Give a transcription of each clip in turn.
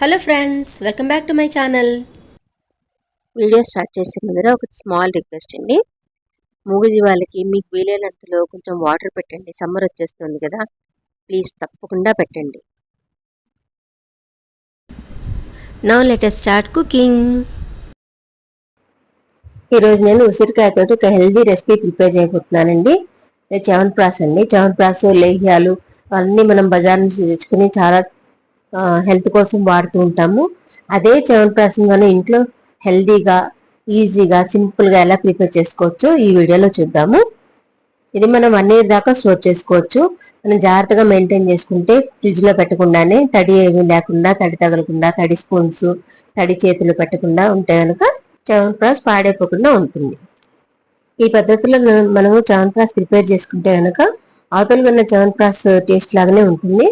Hello friends welcome back to my channel video start చేసే ముందర ఒక స్మాల్ రిక్వెస్ట్ అండి. మూగజీవాలకి మీకు వీలైనంతలో కొంచెం వాటర్ పెట్టండి సమ్మర్ వచ్చేస్తుంది కదా. ప్లీజ్ తప్పకుండా పెట్టండి. నౌ లెట్ స్టార్ట్ కుకింగ్ ఈరోజు నేను ఉసిరికాయతోటి ఒక హెల్దీ రెసిపీ ప్రిపేర్ చేయబోతున్నానండి. చవన్ ప్రాస్ అండి. చవన్ ప్రాస్ లేహ్యాలు అన్నీ మనం బజార్ నుంచి తెచ్చుకుని చాలా హెల్త్ కోసం వాడుతూ ఉంటాము. అదే చవన్ మనం ఇంట్లో హెల్దీగా ఈజీగా సింపుల్గా ఎలా ప్రిపేర్ చేసుకోవచ్చో ఈ వీడియోలో చూద్దాము. ఇది మనం అన్ని దాకా స్టోర్ చేసుకోవచ్చు. మనం జాగ్రత్తగా మెయింటైన్ చేసుకుంటే ఫ్రిడ్జ్లో పెట్టకుండానే తడి ఏమీ లేకుండా తడి తగలకుండా తడి స్పూన్స్ తడి చేతులు పెట్టకుండా ఉంటే కనుక చవన్ ప్రాస్ పాడైపోకుండా ఉంటుంది. ఈ పద్ధతిలో మనము చవన్ ప్రాస్ ప్రిపేర్ చేసుకుంటే కనుక అవతల ఉన్న చవన్ ప్రాస్ టేస్ట్ లాగానే ఉంటుంది.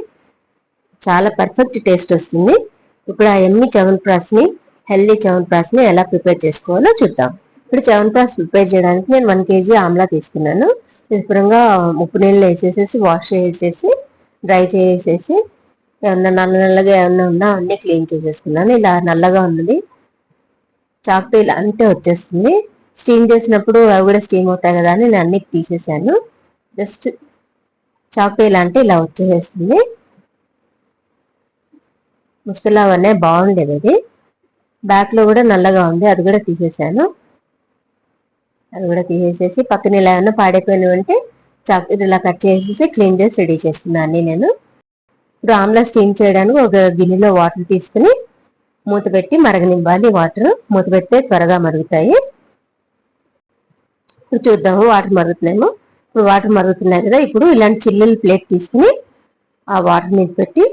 చాలా పర్ఫెక్ట్ టేస్ట్ వస్తుంది. ఇప్పుడు ఆ ఎమ్మి చవన్ని హెల్దీ చవన్ని ఎలా ప్రిపేర్ చేసుకోవాలో చూద్దాం. ఇప్పుడు చవన్ ప్రాస్ ప్రిపేర్ చేయడానికి నేను వన్ కేజీ ఆమ్లా తీసుకున్నాను. శుభ్రంగా ఉప్పు నీళ్ళు వేసేసేసి వాష్ చేసేసి డ్రై చేసేసి ఏమన్నా నల్ల నల్లగా ఏమన్నా ఉన్నా అన్నీ క్లీన్ చేసేసుకున్నాను. ఇలా నల్లగా ఉన్నది. చాక్తో ఇలా అంటే వచ్చేస్తుంది. స్టీమ్ చేసినప్పుడు అవి కూడా స్టీమ్ అవుతాయి కదా అని నేను అన్ని తీసేసాను. జస్ట్ చాక్తో ఇలా అంటే ఇలా వచ్చేసేస్తుంది. ముసుకులాగానే బాగుండేది అది. బ్యాక్లో కూడా నల్లగా ఉంది అది కూడా తీసేసాను అది కూడా తీసేసి పక్కన ఇలా ఏమన్నా పాడైపోయినవంటే చాక్ ఇలా కట్ చేసేసి క్లీన్ చేసి రెడీ చేసుకున్నాను నేను. ఇప్పుడు ఆమ్లా స్టీమ్ చేయడానికి ఒక గిన్నెలో వాటర్ తీసుకుని మూత పెట్టి మరగనివ్వాలి వాటర్. మూత పెడితే త్వరగా మరుగుతాయి. ఇప్పుడు చూద్దాము వాటర్ మరుగుతున్నాము ఇప్పుడు వాటర్ మరుగుతున్నాయి కదా ఇప్పుడు ఇలాంటి చిల్లులు ప్లేట్ తీసుకుని ఆ వాటర్ మీద పెట్టి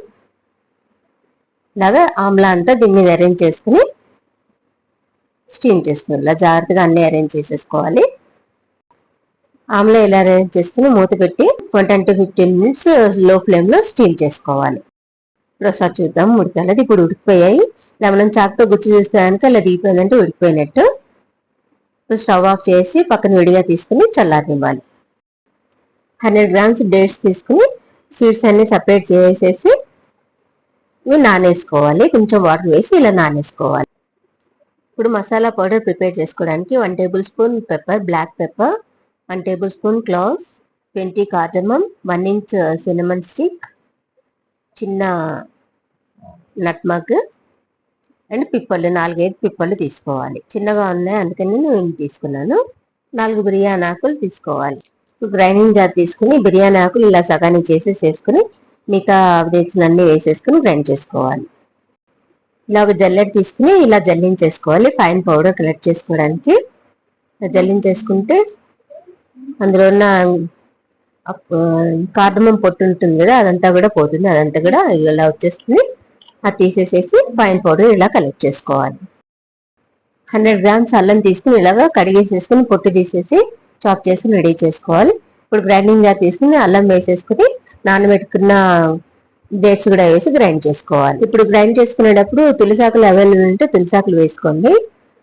ఇలాగా ఆమ్లా అంతా దీని మీద అరేంజ్ చేసుకుని స్టీమ్ చేసుకోవాలి ఇలా జాగ్రత్తగా అన్ని అరేంజ్ చేసేసుకోవాలి. ఆమ్లా ఇలా అరేంజ్ చేసుకుని మూత పెట్టి టెన్ టు ఫిఫ్టీన్ మినిట్స్లో ఫ్లేమ్లో స్టీమ్ చేసుకోవాలి. ఇప్పుడు ఒకసారి చూద్దాం ఉడికాలి ఇప్పుడు ఉడికిపోయాయి. ఇలా మనం చాకుతో గుచ్చి చూస్తే కనుక ఇలా దిగిపోయిందంటే ఉడికిపోయినట్టు. ఇప్పుడు స్టవ్ ఆఫ్ చేసి పక్కన విడిగా తీసుకుని చల్లారనివ్వాలి. హండ్రెడ్ గ్రామ్స్ డేట్స్ తీసుకుని సీడ్స్ అన్ని సపరేట్ చేసేసి ఇవి నానేసుకోవాలి. కొంచెం వాటర్ వేసి ఇలా నానేసుకోవాలి. ఇప్పుడు మసాలా పౌడర్ ప్రిపేర్ చేసుకోవడానికి one tablespoon pepper black pepper one tablespoon cloves twenty cardamom one inch cinnamon stick చిన్న నట్మగ్ అండ్ పిప్పళ్ళు నాలుగైదు పిప్పళ్ళు తీసుకోవాలి. చిన్నగా ఉన్నాయి అందుకని నేను తీసుకున్నాను. నాలుగు బిర్యానీ ఆకులు తీసుకోవాలి. ఇప్పుడు గ్రైండింగ్ జార్ తీసుకుని బిర్యానీ ఆకులు ఇలా సగానికి చేసేసి వేసుకుని మిగతా అన్నీ వేసేసుకుని గ్రైండ్ చేసుకోవాలి. ఇలా ఒక జల్లెడ తీసుకుని ఇలా జల్లించేసుకోవాలి. ఫైన్ పౌడర్ కలెక్ట్ చేసుకోవడానికి. జల్లించేసుకుంటే అందులో ఉన్న కార్డమం పొట్టు ఉంటుంది కదా అదంతా కూడా పోతుంది. అదంతా కూడా ఇలా వచ్చేస్తుంది. అది తీసేసేసి ఫైన్ పౌడర్ ఇలా కలెక్ట్ చేసుకోవాలి. హండ్రెడ్ గ్రామ్స్ అల్లం తీసుకుని ఇలాగా కడిగేసేసుకుని పొట్టు తీసేసి చాప్ చేసుకుని రెడీ చేసుకోవాలి. ఇప్పుడు గ్రైండింగ్ జార్ తీసుకుని అల్లం వేసేసుకుని నానబెట్టుకున్న డేట్స్ కూడా వేసి గ్రైండ్ చేసుకోవాలి. ఇప్పుడు గ్రైండ్ చేసుకునేటప్పుడు తులిసాకులు అవైలబుల్ ఉంటే తులిసాకులు వేసుకోండి.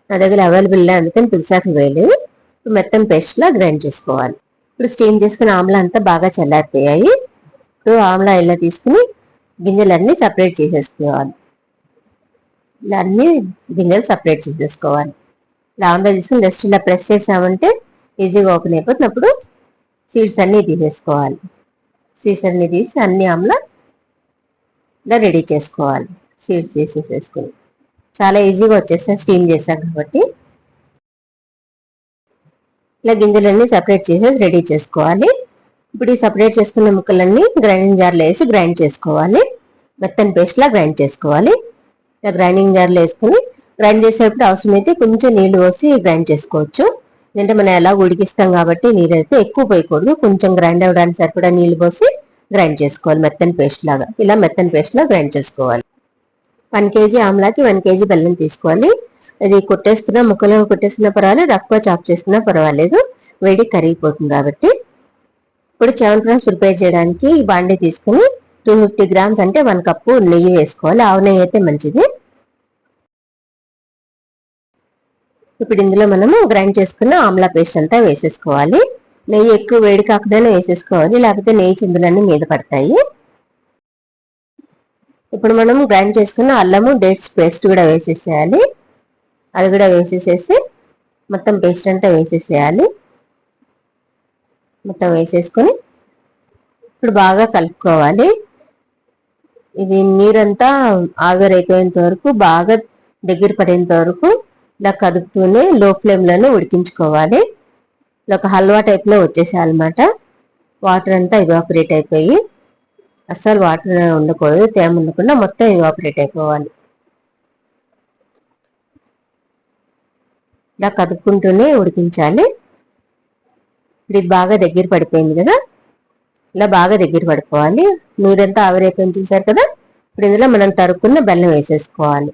నా దగ్గర అవైలబుల్ లే అందుకని తులిసాకులు వేయలేదు. మెత్తం పేస్ట్లా గ్రైండ్ చేసుకోవాలి. ఇప్పుడు స్టీమ్ చేసుకున్న ఆమ్లా అంతా బాగా చల్లారిపోయాయి. ఇప్పుడు ఆమ్లా ఇలా తీసుకుని గింజలన్నీ సపరేట్ చేసేసుకోవాలి. ఇలా అన్ని గింజలు సపరేట్ చేసేసుకోవాలి. ఇలా ఆమ్లా తీసుకుని జస్ట్ ఇలా ప్రెస్ చేసామంటే ఈజీగా ఓపెన్ అయిపోతున్నప్పుడు సీడ్స్ అన్నీ తీసేసుకోవాలి. సీసర్ని తీసి అన్ని ఆమ్ల ఇలా రెడీ చేసుకోవాలి. సీడ్స్ తీసేసేసుకుని చాలా ఈజీగా వచ్చేస్తాయి స్టీమ్ చేసాం కాబట్టి. ఇలా గింజలన్నీ సపరేట్ చేసేసి రెడీ చేసుకోవాలి. ఇప్పుడు ఈ సపరేట్ చేసుకున్న ముక్కలన్నీ గ్రైండింగ్ జార్లో వేసి గ్రైండ్ చేసుకోవాలి. మెత్తని పేస్ట్లా గ్రైండ్ చేసుకోవాలి. ఇలా గ్రైండింగ్ జార్లో వేసుకుని గ్రైండ్ చేసేటప్పుడు అవసరమైతే కొంచెం నీళ్ళు పోసి గ్రైండ్ చేసుకోవచ్చు. ఎందుకంటే మనం ఎలా ఉడికిస్తాం కాబట్టి నీరు అయితే ఎక్కువ పోయకూడదు. కొంచెం గ్రైండ్ అవ్వడానికి సరిపడా నీళ్ళు పోసి గ్రైండ్ చేసుకోవాలి. మెత్తని పేస్ట్ లాగా. ఇలా మెత్తని పేస్ట్ లా గ్రైండ్ చేసుకోవాలి. వన్ కేజీ ఆమ్లాకి వన్ కేజీ బెల్లం తీసుకోవాలి. అది కొట్టేసుకున్నా ముక్కలుగా కొట్టేసుకున్నా పర్వాలేదు. రఫ్గా చాప్ చేసుకున్నా పర్వాలేదు. వేడి కరిగిపోతుంది కాబట్టి. ఇప్పుడు చెవన్ ఫ్రాన్స్ ప్రిపేర్ చేయడానికి ఈ బాండీ తీసుకుని టూ ఫిఫ్టీ గ్రామ్స్ అంటే వన్ కప్పు నెయ్యి వేసుకోవాలి. ఆవు నెయ్యి అయితే మంచిది. ఇప్పుడు ఇందులో మనము గ్రైండ్ చేసుకున్న ఆమ్లా పేస్ట్ అంతా వేసేసుకోవాలి. నెయ్యి ఎక్కువ వేడి కాకుండానే వేసేసుకోవాలి. లేకపోతే నెయ్యి చిందులన్నీ మీద పడతాయి. ఇప్పుడు మనం గ్రైండ్ చేసుకున్న అల్లము డేట్స్ పేస్ట్ కూడా వేసేసేయాలి. అది కూడా వేసేసేసి మొత్తం పేస్ట్ అంతా వేసేసేయాలి. మొత్తం వేసేసుకొని ఇప్పుడు బాగా కలుపుకోవాలి. ఇది నీరంతా ఆవిరైపోయేంత వరకు బాగా దగ్గర పడేంత వరకు ఇలా కదుపుతూనే లో ఫ్లేమ్లోనే ఉడికించుకోవాలి. ఒక హల్వా టైప్లో వచ్చేసాయన్నమాట వాటర్ అంతా ఇవాపరేట్ అయిపోయి అస్సలు వాటర్ ఉండకూడదు తేమ ఉండకుండా మొత్తం ఇవాపరేట్ అయిపోవాలి. ఇలా కదుపుకుంటూనే ఉడికించాలి. ఇప్పుడు ఇది బాగా దగ్గర పడిపోయింది కదా? ఇలా బాగా దగ్గర పడిపోవాలి. నీరంతా ఆవిరైపోయింది చూసారు కదా? ఇప్పుడు ఇందులో మనం తరుక్కున్న బెల్లం వేసేసుకోవాలి.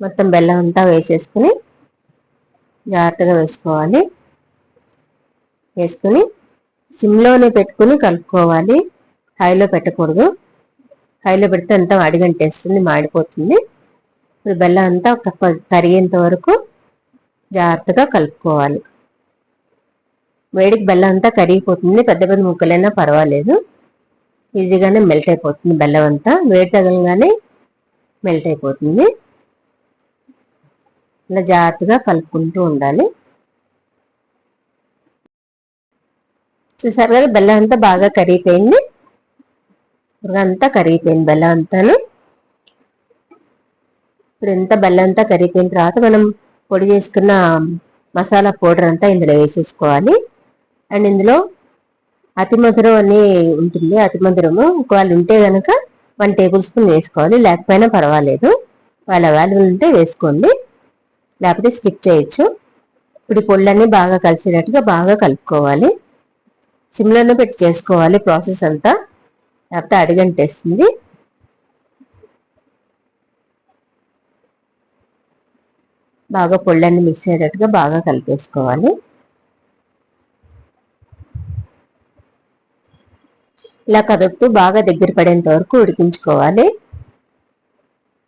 మొత్తం బెల్లం అంతా వేసేసుకుని జాగ్రత్తగా వేసుకోవాలి. వేసుకుని సిమ్లోనే పెట్టుకుని కలుపుకోవాలి. హైలో పెట్టకూడదు. హైలో పెడితే అంతా అడిగంటేస్తుంది మాడిపోతుంది. ఇప్పుడు బెల్లం అంతా ఒక కరిగేంత వరకు జాగ్రత్తగా కలుపుకోవాలి. వేడికి బెల్లం అంతా కరిగిపోతుంది. పెద్ద పెద్ద ముక్కలైనా పర్వాలేదు. ఈజీగానే మెల్ట్ అయిపోతుంది బెల్లం అంతా. వేడి తగలగానే మెల్ట్ అయిపోతుంది. ఇలా జాగ్రత్తగా కలుపుకుంటూ ఉండాలి. చూసారు కదా బెల్లం అంతా బాగా కరిగిపోయింది. అంతా కరిగిపోయింది బెల్లం అంతాను. ఇప్పుడు ఎంత బెల్లం అంతా కరిగిపోయిన తర్వాత మనం పొడి చేసుకున్న మసాలా పౌడర్ అంతా ఇందులో వేసేసుకోవాలి. అండ్ ఇందులో అతి మధురం అని ఉంటుంది అతి మధురము. ఒకవేళ ఉంటే కనుక వన్ టేబుల్ స్పూన్ వేసుకోవాలి లేకపోయినా పర్వాలేదు. వాళ్ళ అవైలబుల్ ఉంటే వేసుకోండి. లేకపోతే స్కిప్ చేయొచ్చు. ఇప్పుడు పొళ్ళన్నీ బాగా కలిసేటట్టుగా బాగా కలుపుకోవాలి. సిమ్లోనే పెట్టి చేసుకోవాలి ప్రాసెస్ అంతా. లేకపోతే అడిగంటేస్తుంది. బాగా పొళ్ళన్నీ మిక్స్ అయ్యేటట్టుగా బాగా కలిపేసుకోవాలి. ఇలా కదుపుతూ బాగా దగ్గర పడేంత వరకు ఉడికించుకోవాలి.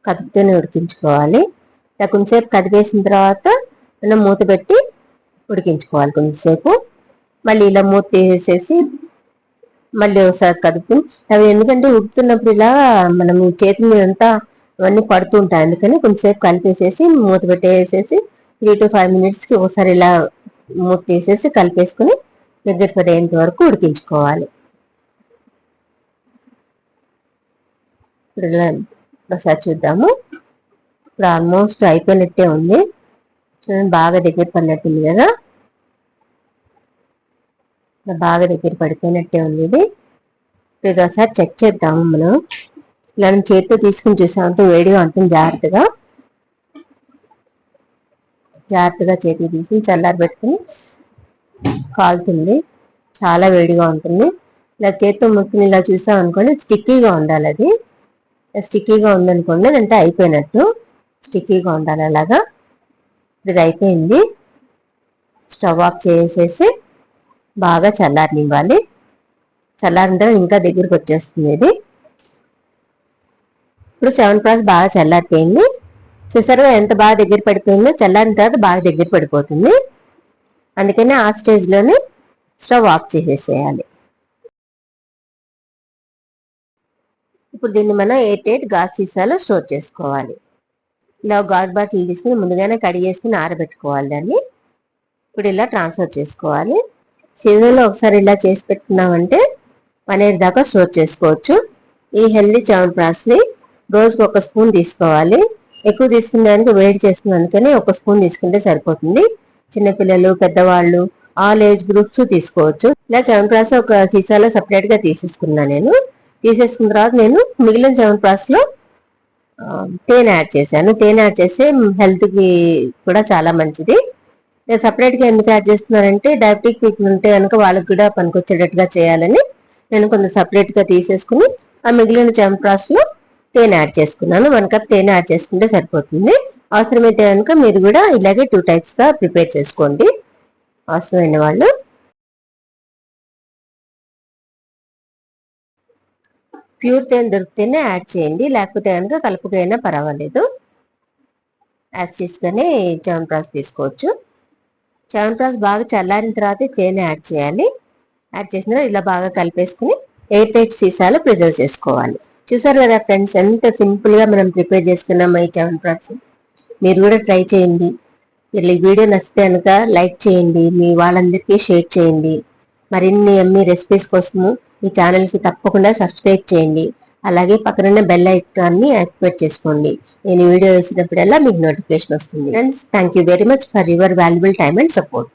కదుపుతూనే ఉడికించుకోవాలి. ఇలా కొంచెంసేపు కదిపేసిన తర్వాత మనం మూత పెట్టి ఉడికించుకోవాలి కొంచెంసేపు మళ్ళీ ఇలా మూత తీసేసి మళ్ళీ ఒకసారి కదుపుకుని అవి ఎందుకంటే ఉడుకుతున్నప్పుడు ఇలా మనం చేతి మీద అంతా అవన్నీ పడుతుంటాయి అందుకని కొంచెంసేపు కలిపేసేసి మూత పెట్టేసేసి త్రీ టు ఫైవ్ మినిట్స్కి ఒకసారి ఇలా మూత తీసేసి కలిపేసుకుని దగ్గర పడేంత వరకు ఉడికించుకోవాలి. ఇప్పుడు ఇలా ఒకసారి చూద్దాము. ఇప్పుడు ఆల్మోస్ట్ అయిపోయినట్టే ఉంది. చూడండి బాగా దగ్గర పడినట్టుంది కదా. బాగా దగ్గర పడిపోయినట్టే ఉంది ఇది. ఇప్పుడు ఒకసారి చెక్ చేద్దాము మనం. ఇలా చేతితో తీసుకుని చూసామంటే వేడిగా ఉంటుంది జాగ్రత్తగా. జాగ్రత్తగా చేతికి తీసుకుని చల్లారి పెట్టుకుని కాలుతుంది. చాలా వేడిగా ఉంటుంది. ఇలా చేతితో ముట్టుకుని ఇలా చూసాం అనుకోండి స్టిక్కీగా ఉండాలి అది. స్టిక్కీగా ఉందనుకోండి అంటే అయిపోయినట్టు. స్టిక్కీగా ఉండాలి అలాగా. ఇది అయిపోయింది. స్టవ్ ఆఫ్ చేసేసి బాగా చల్లారనివ్వాలి. చల్లారిన ఇంకా దగ్గరికి వచ్చేస్తుంది ఇది. ఇప్పుడు సెవెన్ ప్రాస్ బాగా చల్లారిపోయింది. చూసారుగా ఎంత బాగా దగ్గర పడిపోయిందో? చల్లారిన తర్వాత బాగా దగ్గర పడిపోతుంది. అందుకని ఆ స్టేజ్లోనే స్టవ్ ఆఫ్ చేసేసేయాలి. ఇప్పుడు దీన్ని మనం ఎయిట్ ఎయిట్ గాస్ సీసాలో స్టోర్ చేసుకోవాలి. ఇలా గాజు బాటిల్ తీసుకుని ముందుగానే కడిగేసుకుని ఆరబెట్టుకోవాలి దాన్ని. ఇప్పుడు ఇలా ట్రాన్స్ఫర్ చేసుకోవాలి. సీజన్లో ఒకసారి ఇలా చేసి పెట్టుకున్నామంటే పనీర్ దాకా స్టోర్ చేసుకోవచ్చు. ఈ హెల్దీ ప్రాస్ని రోజుకు ఒక స్పూన్ తీసుకోవాలి. ఎక్కువ తీసుకునేదానికి వేడి చేస్తుంది అందుకని ఒక స్పూన్ తీసుకుంటే సరిపోతుంది. చిన్నపిల్లలు పెద్దవాళ్ళు ఆల్ ఏజ్ గ్రూప్స్ తీసుకోవచ్చు. ఇలా ప్రాస్ ఒక సీసాలో సపరేట్గా తీసేసుకున్నా నేను. తీసేసుకున్న తర్వాత నేను మిగిలిన ప్రాస్ తేనె యాడ్ చేశాను. తేనె యాడ్ చేస్తే హెల్త్కి కూడా చాలా మంచిది. నేను సపరేట్గా ఎందుకు యాడ్ చేస్తున్నానంటే డయాబెటిక్ పీపుల్ ఉంటే కనుక వాళ్ళకి కూడా పనికొచ్చేటట్టుగా చేయాలని నేను కొంత సపరేట్గా తీసేసుకుని ఆ మిగిలిన చంప్రాస్లో తేనె యాడ్ చేసుకున్నాను. వన్ కప్ తేనె యాడ్ చేసుకుంటే సరిపోతుంది. అవసరమైతే కనుక మీరు కూడా ఇలాగే టూ టైప్స్గా ప్రిపేర్ చేసుకోండి. అవసరమైన వాళ్ళు ప్యూర్ తేనె దొరికితేనే యాడ్ చేయండి. లేకపోతే కనుక కలుపుకైనా పర్వాలేదు. యాక్సిస్గానే చవన్ ప్రాస్ తీసుకోవచ్చు. చవన్ ప్రాస్ బాగా చల్లారిన తర్వాత తేనె యాడ్ చేయాలి. యాడ్ చేసిన ఇలా బాగా కలిపేసుకుని ఎయిర్ టైట్ సీసాలో ప్రిజర్వ్ చేసుకోవాలి. చూసారు కదా ఫ్రెండ్స్ ఎంత సింపుల్గా మనం ప్రిపేర్ చేసుకున్నాం ఈ చ్యవన్ప్రాస్ మీరు కూడా ట్రై చేయండి. ఇలా వీడియో నచ్చితే కనుక లైక్ చేయండి. మీ వాళ్ళందరికీ షేర్ చేయండి. మరిన్ని ఎమ్మి రెసిపీస్ కోసము ఈ ఛానల్కి తప్పకుండా సబ్స్క్రైబ్ చేయండి. అలాగే పక్కనున్న బెల్ ఐకాన్ని యాక్టివేట్ చేసుకోండి. నేను వీడియో వేసినప్పుడల్లా మీకు నోటిఫికేషన్ వస్తుంది. Friends thank you very much for your valuable time and support